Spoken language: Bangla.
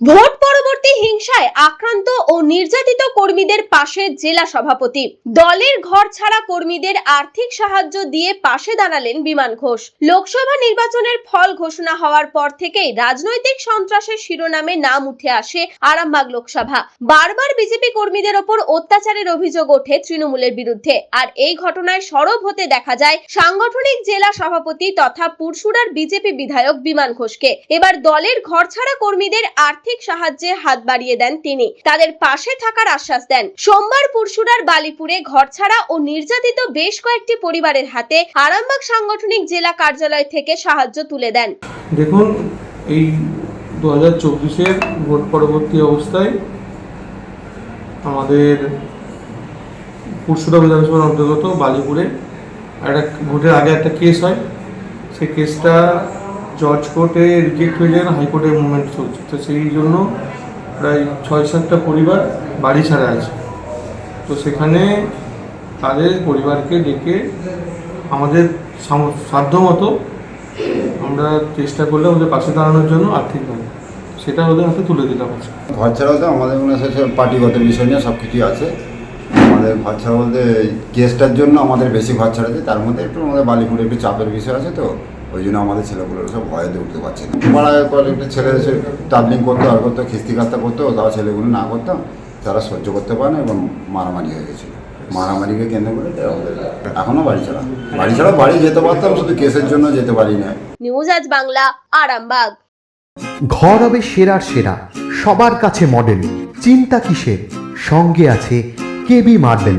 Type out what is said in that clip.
ভোট পরবর্তী হিংসায় আক্রান্ত ও নির্যাতিত কর্মীদের পাশে জেলা সভাপতি। দলের ঘর ছাড়া কর্মীদের আর্থিক সাহায্য দিয়ে পাশে দাঁড়ালেন বিমান ঘোষ। লোকসভা নির্বাচনের ফল ঘোষণা হওয়ার পর থেকেই রাজনৈতিক সন্ত্রাসের শিরোনামে নাম উঠে আসে আরামবাগ লোকসভা। বারবার বিজেপি কর্মীদের ওপর অত্যাচারের অভিযোগ ওঠে তৃণমূলের বিরুদ্ধে। আর এই ঘটনায় সরব হতে দেখা যায় সাংগঠনিক জেলা সভাপতি তথা পুরসুরার বিজেপি বিধায়ক বিমান ঘোষকে। এবার দলের ঘরছাড়া কর্মীদের আর্থিক সাহায্যে হাত বাড়িয়ে দেন তিনি। তাদের পাশে থাকার আশ্বাস দেন। সোমবার পুরসুরার বালিপুরে ঘরছাড়া ও নির্যাতিত বেশ কয়েকটি পরিবারের হাতে আরামবাগ সাংগঠনিক জেলা কার্যালয় থেকে সাহায্য তুলে দেন। দেখুন, এই দু হাজার চব্বিশের ভোট পরবর্তী অবস্থায় আমাদের পুরসুরা বিধানসভার অন্তর্গত বালিপুরে একটা ভোটের আগে একটা কেস হয়। সেই কেসটা জজ কোর্টে রিজেক্ট হয়ে যায় হাইকোর্টের মুভমেন্ট চলছে। তো সেই জন্য প্রায় ছয় সাতটা পরিবার বাড়ি ছাড়া আছে। তো সেখানে তাদের পরিবারকে ডেকে আমাদের সাধ্যমতো আমরা চেষ্টা করলে ওদের পাশে দাঁড়ানোর জন্য আর্থিক আর্থিকভাবে সেটা ওদের হাতে তুলে দিলাম ঘর ছাড়াও তো আমাদের মনে সব পার্টিগত বিষয় নিয়ে সব কিছুই আছে। আমাদের ঘর ছাড়া বলতে কেসটার জন্য আমাদের বেশি ঘর ছাড়াচ্ছে তার মধ্যে একটু আমাদের বালিপুরে একটু চাপের বিষয় আছে তো। ওই জন্য আমাদের ছেলেগুলো সব ভয়ে উঠতে পারছে না। পাড়ায় কয়েকটা ছেলে এসে ট্রাভেলিং করতো আর করতো খিস্তি কাস্তা করতো তাও ছেলেগুলো না করতো তারা সহ্য করতে পারে না এবং মারামারি হয়ে গেছিল। মারামারিকে কেন্দ্র করে এখনও বাড়ি ছাড়া। বাড়ি ছাড়া বাড়ি যেতে পারতাম শুধু কেসের জন্য যেতে পারি না। নিউজ আজ বাংলা আরামবাগ। ঘর হবে সেরার সেরা সবার কাছে মডেল চিন্তা কিসের? সঙ্গে আছে KB marble.